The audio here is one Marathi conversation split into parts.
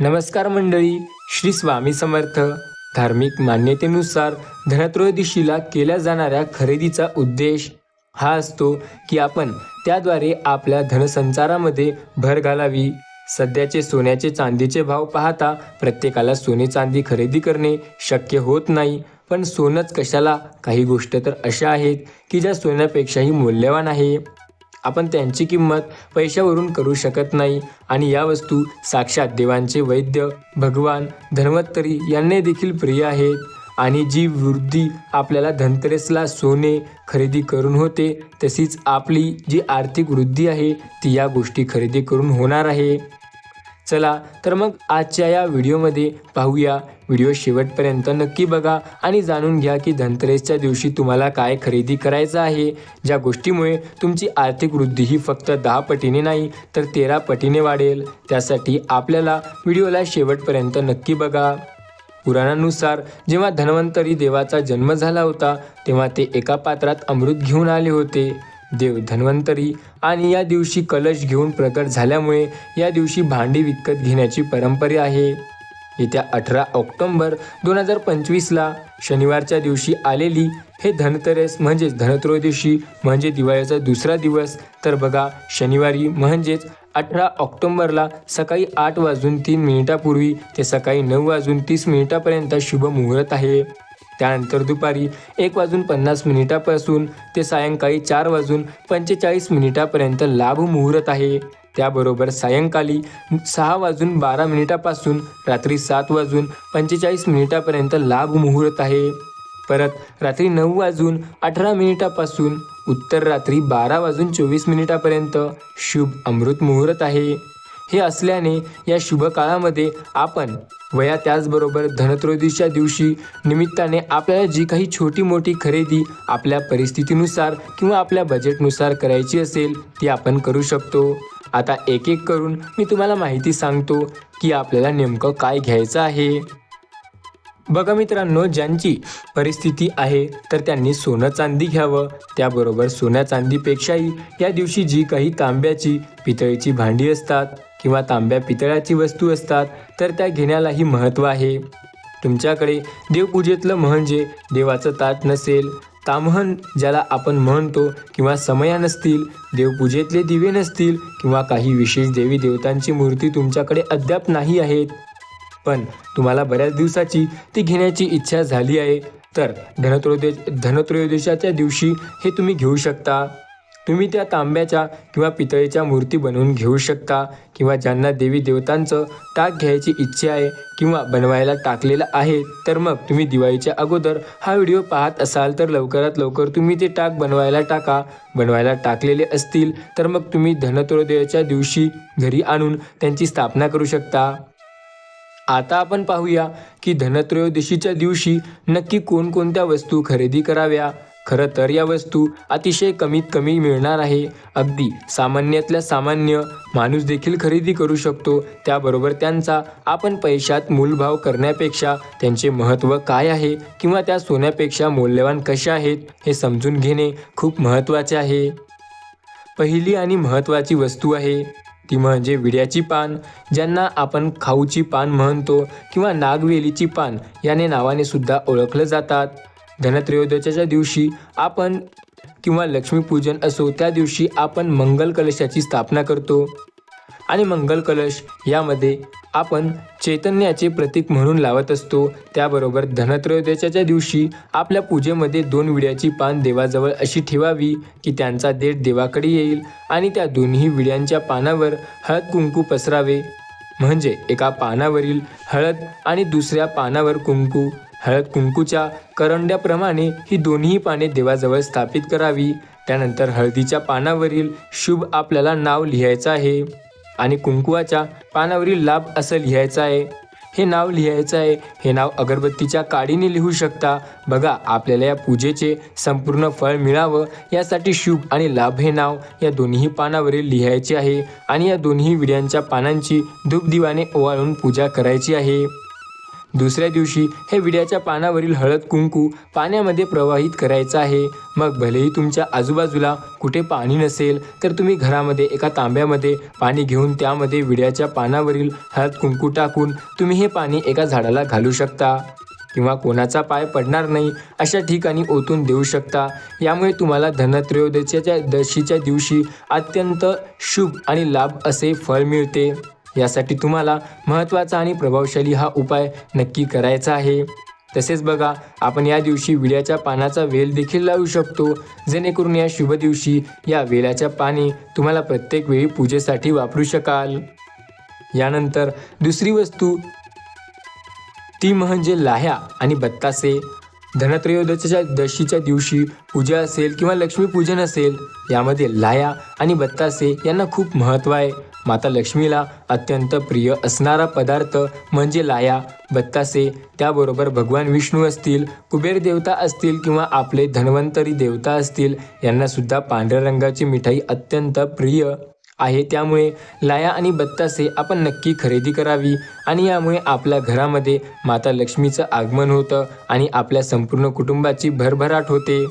नमस्कार मंडळी श्री स्वामी समर्थ. धार्मिक मान्यतेनुसार धनत्रयोदशीला केल्या जाणाऱ्या खरेदीचा उद्देश हा असतो की आपण त्याद्वारे आपल्या धनसंचारामध्ये भर घालावी. सध्याचे सोन्याचे चांदीचे भाव पाहता प्रत्येकाला सोने चांदी खरेदी करणे शक्य होत नाही. पण सोनंच कशाला? काही गोष्ट तर अशा आहेत की ज्या सोन्यापेक्षाही मूल्यवान आहे. आपण त्यांची किंमत पैशावरून करू शकत नाही. आणि या वस्तू साक्षात देवांचे वैद्य भगवान धन्वंतरी यांनी देखील प्रिय आहेत. आणि जी वृद्धी आपल्याला धनतेरसला सोने खरेदी करून होते तशीच आपली जी आर्थिक वृद्धी आहे ती या गोष्टी खरेदी करून होणार आहे. चला तर मग आजच्या या व्हिडिओमध्ये पाहूया. व्हिडिओ शेवटपर्यंत नक्की बघा आणि जाणून घ्या की धनतेरसच्या दिवशी तुम्हाला काय खरेदी करायचं आहे. ज्या गोष्टीमुळे तुमची आर्थिक वृद्धी ही फक्त दहा पटीने नाही तर तेरा पटीने वाढेल. त्यासाठी आपल्याला व्हिडिओला शेवटपर्यंत नक्की बघा. पुराणानुसार जेव्हा धन्वंतरी देवाचा जन्म झाला होता तेव्हा ते एका पात्रात अमृत घेऊन आले होते. देव धन्वंतरी. आणि या दिवशी कलश घेऊन प्रकट झाल्यामुळे या दिवशी भांडी विकत घेण्याची परंपरा आहे. येत्या अठरा ऑक्टोंबर दोन हजार पंचवीसला शनिवारच्या दिवशी आलेली हे धनतेरस म्हणजेच धनत्रयोदशी म्हणजे दिवाळीचा दुसरा दिवस. तर बघा शनिवारी म्हणजेच अठरा ऑक्टोंबरला सकाळी आठ वाजून तीन मिनिटापूर्वी ते सकाळी नऊ वाजून तीस मिनिटापर्यंत शुभ मुहूर्त आहे. त्यानंतर दुपारी एक वाजून पन्नास मिनिटापासून ते सायंकाळी चार वाजून पंचेचाळीस मिनिटापर्यंत लाभ मुहूर्त आहे. त्याबरोबर सायंकाळी सहा वाजून बारा मिनिटापासून रात्री सात वाजून पंचेचाळीस मिनिटापर्यंत लाभ मुहूर्त आहे. परत रात्री नऊ वाजून अठरा मिनिटापासून उत्तर रात्री बारा वाजून चोवीस मिनिटापर्यंत शुभ अमृत मुहूर्त आहे. हे असल्याने या शुभ काळामध्ये आपण वया त्याचबरोबर धनत्रयोदशीच्या दिवशी निमित्ताने आपल्याला जी काही छोटी मोठी खरेदी आपल्या परिस्थितीनुसार किंवा आपल्या बजेटनुसार करायची असेल ती आपण करू शकतो. आता एक एक करून मी तुम्हाला माहिती सांगतो की आपल्याला नेमकं काय घ्यायचं आहे. बघा मित्रांनो ज्यांची परिस्थिती आहे तर त्यांनी सोनं चांदी घ्यावं. त्याबरोबर सोन्या चांदीपेक्षाही या दिवशी जी काही तांब्याची पितळीची भांडी असतात. किंवा तांब्या पितळाची वस्तू असतात तर त्या घेण्यालाही महत्त्व आहे. तुमच्याकडे देवपूजेतलं म्हणजे देवाचं ताट नसेल तामहन ज्याला आपण म्हणतो किंवा समया नसतील देवपूजेतले दिवे नसतील किंवा काही विशेष देवी देवतांची मूर्ती तुमच्याकडे अद्याप नाही आहेत. पण तुम्हाला बऱ्याच दिवसाची ती घेण्याची इच्छा झाली आहे तर धनत्रयोदे धनत्रयोदशाच्या दिवशी हे तुम्ही घेऊ शकता. तुम्ही त्या तांब्याच्या किंवा पितळेच्या मूर्ती बनवून घेऊ शकता किंवा ज्यांना देवी देवतांचं टाक घ्यायची इच्छा आहे किंवा बनवायला टाकलेलं आहे तर मग तुम्ही दिवाळीच्या अगोदर हा व्हिडिओ पाहत असाल तर लवकरात लवकर तुम्ही ते टाक बनवायला टाका. बनवायला टाकलेले असतील तर मग तुम्ही धनत्रयोदयाच्या दिवशी घरी आणून त्यांची स्थापना करू शकता. आता आपण पाहूया की धनत्रयोदशीच्या दिवशी नक्की कोणकोणत्या वस्तू खरेदी कराव्या? खरं तर या वस्तू अतिशय कमीत कमी मिळणार आहे. अगदी सामान्यातल्या सामान्य माणूस देखील खरेदी करू शकतो. त्याबरोबर त्यांचा आपण पैशात मूलभाव करण्यापेक्षा त्यांचे महत्त्व काय आहे किंवा त्या सोन्यापेक्षा मौल्यवान कशा आहेत हे समजून घेणे खूप महत्त्वाचे आहे. पहिली आणि महत्त्वाची वस्तू आहे. ती म्हणजे विड्याची पान ज्यांना आपण खाऊची पान म्हणतो किंवा नागवेलीची पान याने नावाने सुद्धा ओळखलं जातात. धनत्रयोदयाच्या दिवशी आपण किंवा लक्ष्मीपूजन असो त्या दिवशी आपण मंगल कलशाची स्थापना करतो. आणि मंगल कलश यामध्ये आपण चैतन्याचे प्रतीक म्हणून लावत असतो. त्याबरोबर धनत्रयोदयाच्या दिवशी आपल्या पूजेमध्ये दोन विड्याची पान देवाजवळ अशी ठेवावी की त्यांचा देठ देवाकडे येईल आणि त्या दोन्ही विड्यांच्या पानावर हळद कुंकू पसरावे. म्हणजे एका पानावरील हळद आणि दुसऱ्या पानावर कुंकू. हळद कुंकूच्या करंड्याप्रमाणे ही दोन्ही पाने देवाजवळ स्थापित करावी. त्यानंतर हळदीच्या पानावरील शुभ आपल्याला नाव लिहायचं आहे आणि कुंकुवाच्या पानावरील लाभ असं लिहायचं आहे. हे नाव लिहायचं आहे. हे नाव अगरबत्तीच्या काडीने लिहू शकता. बघा आपल्याला या पूजेचे संपूर्ण फळ मिळावं यासाठी शुभ आणि लाभ हे नाव या दोन्ही पानावरील लिहायचे आहे आणि या दोन्ही विड्यांच्या पानांची धूपदिवाने ओवाळून पूजा करायची आहे. दुसऱ्या दिवशी हे विड्याच्या पानावरील हळद कुंकू पाण्यामध्ये प्रवाहित करायचं आहे. मग भलेही तुमच्या आजूबाजूला कुठे पाणी नसेल तर तुम्ही घरामध्ये एका तांब्यामध्ये पाणी घेऊन त्यामध्ये विड्याच्या पानावरील हळद कुंकू टाकून तुम्ही हे पाणी एका झाडाला घालू शकता किंवा कोणाचा पाय पडणार नाही अशा ठिकाणी ओतून देऊ शकता. यामुळे तुम्हाला धनत्रयोदशीच्या दशीच्या दिवशी अत्यंत शुभ आणि लाभ असे फळ मिळते. यासाठी तुम्हाला महत्त्वाचा आणि प्रभावशाली हा उपाय नक्की करायचा आहे. तसेच बघा आपण या दिवशी विड्याच्या पानाचा वेल देखील लावू शकतो. जेणेकरून या शुभ दिवशी या वेलाच्या पाने तुम्हाला प्रत्येक वेळी पूजेसाठी वापरू शकाल. यानंतर दुसरी वस्तू ती म्हणजे लाह्या आणि बत्तासे. धनत्रयोदशीच्या दशीच्या दिवशी पूजा असेल किंवा लक्ष्मीपूजन असेल यामध्ये लाया आणि बत्तासे यांना खूप महत्त्व आहे. माता लक्ष्मीला अत्यंत प्रिय असणारा पदार्थ म्हणजे लाया बत्तासे. त्याबरोबर भगवान विष्णू असतील कुबेर देवता असतील किंवा आपले धन्वंतरी देवता असतील यांनासुद्धा पांढऱ्या रंगाची मिठाई अत्यंत प्रिय आहे. त्यामुळे लाया आणि बत्तासे आपण नक्की खरेदी करावी आणि यामुळे आपल्या घरामध्ये माता लक्ष्मीचं आगमन होतं आणि आपल्या संपूर्ण कुटुंबाची भरभराट होते.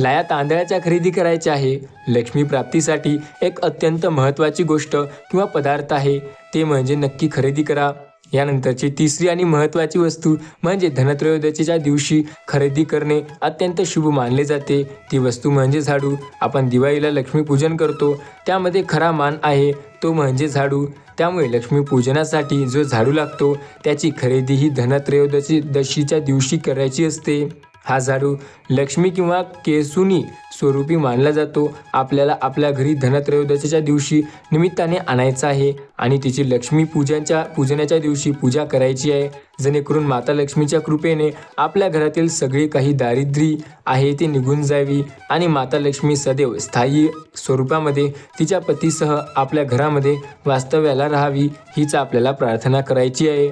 लाया तांदळाच्या खरेदी करायच्या आहे. लक्ष्मी प्राप्तीसाठी एक अत्यंत महत्त्वाची गोष्ट किंवा पदार्थ आहे. ते म्हणजे नक्की खरेदी करा. यानंतरची तिसरी आणि महत्त्वाची वस्तू म्हणजे धनत्रयोदशीच्या दिवशी खरेदी करणे अत्यंत शुभ मानले जाते. ती वस्तू म्हणजे झाडू. आपण दिवाळीला लक्ष्मीपूजन करतो. त्यामध्ये खरा मान आहे. तो म्हणजे झाडू. त्यामुळे लक्ष्मीपूजनासाठी जो झाडू लागतो त्याची खरेदी ही धनत्रयोदशी दशीच्या दिवशी करायची असते. हा झाडू लक्ष्मी किंवा केसुनी स्वरूपी मानला जातो. आपल्याला आपल्या घरी धनत्रयोदशीच्या दिवशी निमित्ताने आणायचा आहे आणि तिची लक्ष्मी पूजनच्या पूजनाच्या दिवशी पूजा करायची आहे. जेणेकरून माता लक्ष्मीच्या कृपेने आपल्या घरातील सगळी काही दारिद्र्य आहे ती निघून जावी आणि माता लक्ष्मी सदैव स्थायी स्वरूपामध्ये तिच्या पतीसह आपल्या घरामध्ये वास्तव्याला राहावी हीच आपल्याला प्रार्थना करायची आहे.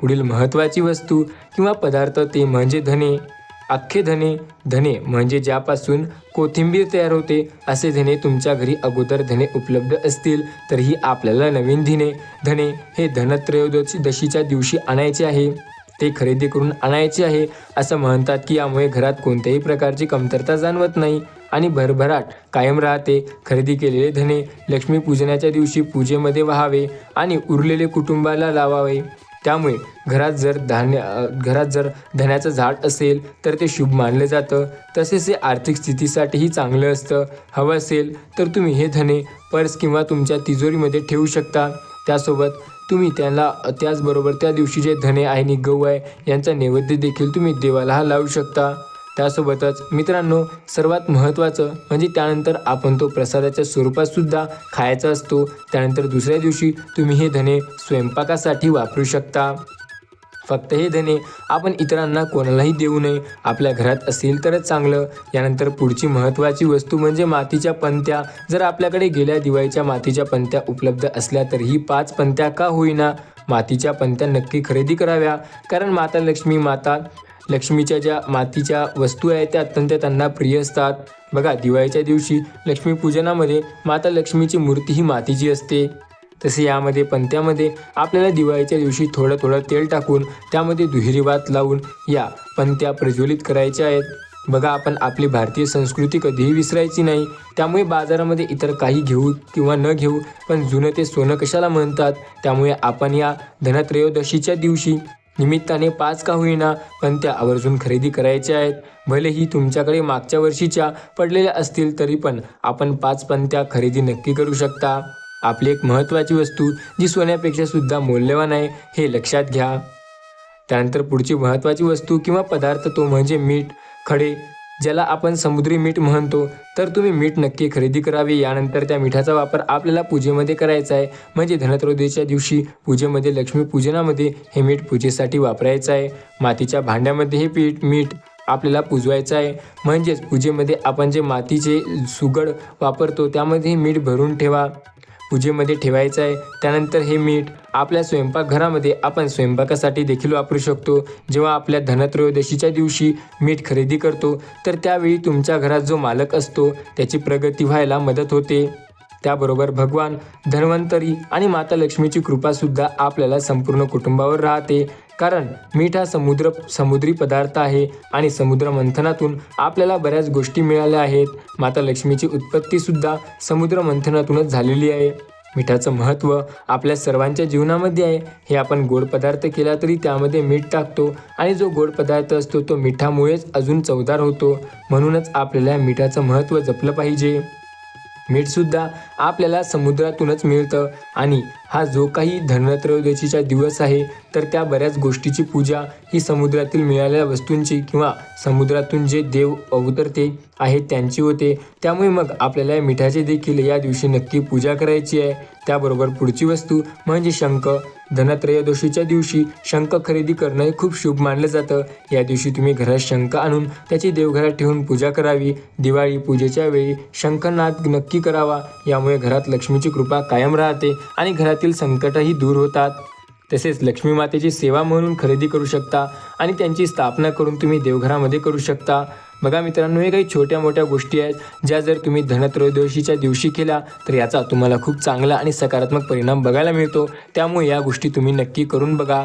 पुढील महत्त्वाची वस्तू किंवा पदार्थ ते म्हणजे धने. अख्खे धने धने म्हणजे ज्यापासून कोथिंबीर तयार होते असे धने तुमच्या घरी अगोदर धने उपलब्ध असतील तरीही आपल्याला नवीन धने धने हे धनत्रयोदशी दशीच्या दिवशी आणायचे आहे. ते खरेदी करून आणायचे आहे असं म्हणतात की यामुळे घरात कोणत्याही प्रकारची कमतरता जाणवत नाही. आणि भरभराट कायम राहते खरेदी केलेले धने लक्ष्मीपूजनाच्या दिवशी पूजेमध्ये व्हावे आणि उरलेले कुटुंबाला लावावे. त्यामुळे घरात जर धान्य घरात जर धन्याचं झाड असेल तर ते शुभ मानलं जातं. तसेच हे आर्थिक स्थितीसाठीही चांगलं असतं. हवं असेल तर तुम्ही हे धने पर्स किंवा तुमच्या तिजोरीमध्ये ठेवू शकता. त्यासोबत तुम्ही त्यांना त्याचबरोबर त्या दिवशी जे धने आहे आणि गहू आहे यांचा नैवेद्य देखील तुम्ही देवाला हा लावू शकता. त्यासोबतच मित्रांनो सर्वात महत्त्वाचं म्हणजे त्यानंतर आपण तो प्रसादाच्या स्वरूपात सुद्धा खायचा असतो. त्यानंतर दुसऱ्या दिवशी तुम्ही हे धने स्वयंपाकासाठी वापरू शकता. फक्त हे धने आपण इतरांना कोणालाही देऊ नये. आपल्या घरात असेल तरच चांगलं. यानंतर पुढची महत्त्वाची वस्तू म्हणजे मातीच्या पंत्या जर आपल्याकडे गेल्या दिवाळीच्या मातीच्या पंत्या उपलब्ध असल्या तरीही पाच पंत्या का होईना? मातीच्या पंत्या नक्की खरेदी कराव्या. कारण माता लक्ष्मी माता लक्ष्मीच्या ज्या मातीच्या वस्तू आहेत त्या अत्यंत त्यांना प्रिय असतात. बघा दिवाळीच्या दिवशी लक्ष्मीपूजनामध्ये माता लक्ष्मीची मूर्ती ही मातीची असते. तसे यामध्ये पंत्यामध्ये आपल्याला दिवाळीच्या दिवशी थोडं थोडं तेल टाकून त्यामध्ये दुहेरी भात लावून या पंत्या प्रज्वलित करायच्या आहेत. बघा आपण आपली भारतीय संस्कृती कधीही विसरायची नाही. त्यामुळे बाजारामध्ये इतर काही घेऊ किंवा न घेऊ पण जुनं ते सोनं कशाला म्हणतात? त्यामुळे आपण या धनत्रयोदशीच्या दिवशी निमित्ताने पाच का होईना पण त्या आवर्जून खरेदी करायच्या आहेत. भलेही तुमच्याकडे मागच्या वर्षीच्या पडलेल्या असतील तरी पण आपण पाच पंत्या खरेदी नक्की करू शकता. आपली एक महत्त्वाची वस्तू जी सोन्यापेक्षा सुद्धा मौल्यवान आहे हे लक्षात घ्या. त्यानंतर पुढची महत्त्वाची वस्तू किंवा पदार्थ तो म्हणजे मीठ खडे ज्याला आपण समुद्री मीठ म्हणतो तर तुम्ही मीठ नक्की खरेदी करावी. यानंतर त्या मिठाचा वापर आपल्याला पूजेमध्ये करायचा आहे. म्हणजे धनत्रयोदशीच्या दिवशी पूजेमध्ये लक्ष्मीपूजनामध्ये हे मीठ पूजेसाठी वापरायचं आहे. मातीच्या भांड्यामध्ये हे पीठ मीठ आपल्याला पुजवायचं आहे. म्हणजेच पूजेमध्ये आपण जे मातीचे सुगड वापरतो त्यामध्ये मीठ भरून ठेवा. पूजेमध्ये ठेवायचं आहे. त्यानंतर हे मीठ आपल्या स्वयंपाकघरामध्ये आपण स्वयंपाकासाठी देखील वापरू शकतो. जेव्हा आपल्या धनत्रयोदशीच्या दिवशी मीठ खरेदी करतो तर त्यावेळी तुमच्या घरात जो मालक असतो त्याची प्रगती व्हायला मदत होते. त्याबरोबर भगवान धन्वंतरी आणि माता लक्ष्मीची कृपासुद्धा आपल्याला संपूर्ण कुटुंबावर राहते. कारण मीठ हा समुद्र समुद्री पदार्थ आहे आणि समुद्र मंथनातून आपल्याला बऱ्याच गोष्टी मिळाल्या आहेत. माता लक्ष्मीची उत्पत्तीसुद्धा समुद्र मंथनातूनच झालेली आहे. मिठाचं महत्त्व आपल्या सर्वांच्या जीवनामध्ये आहे. हे आपण गोड पदार्थ केला तरी त्यामध्ये मीठ टाकतो आणि जो गोड पदार्थ असतो तो मिठामुळेच अजून चवदार होतो. म्हणूनच आपल्याला मिठाचं महत्त्व जपलं पाहिजे. मीठसुद्धा आपल्याला समुद्रातूनच मिळतं. आणि हा जो काही धनत्रयोदशीचा दिवस आहे तर त्या बऱ्याच गोष्टीची पूजा ही समुद्रातील मिळालेल्या वस्तूंची किंवा समुद्रातून जे देव अवतरते आहेत त्यांची होते. त्यामुळे मग आपल्याला मिठाचे मिठाची देखील या दिवशी नक्की पूजा करायची आहे. त्याबरोबर पुढची वस्तू म्हणजे शंख. धनत्रयोदशीच्या दिवशी शंख खरेदी करणं हे खूप शुभ मानलं जातं. या दिवशी तुम्ही घरात शंख आणून त्याची देवघरात ठेवून पूजा करावी. दिवाळी पूजेच्या वेळी शंखनाद नक्की करावा. यामुळे घरात लक्ष्मीची कृपा कायम राहते आणि घरातील संकटही दूर होतात. तसेच लक्ष्मी मातेची सेवा म्हणून खरेदी करू शकता आणि त्यांची स्थापना करून तुम्ही देवघरामध्ये करू शकता. बघा मित्रांनो हे काही छोट्या मोठ्या गोष्टी आहेत ज्या जर तुम्ही धनत्रयोदशीच्या दिवशी केल्या तर याचा तुम्हाला खूप चांगला आणि सकारात्मक परिणाम बघायला मिळतो. त्यामुळे या गोष्टी तुम्ही नक्की करून बघा.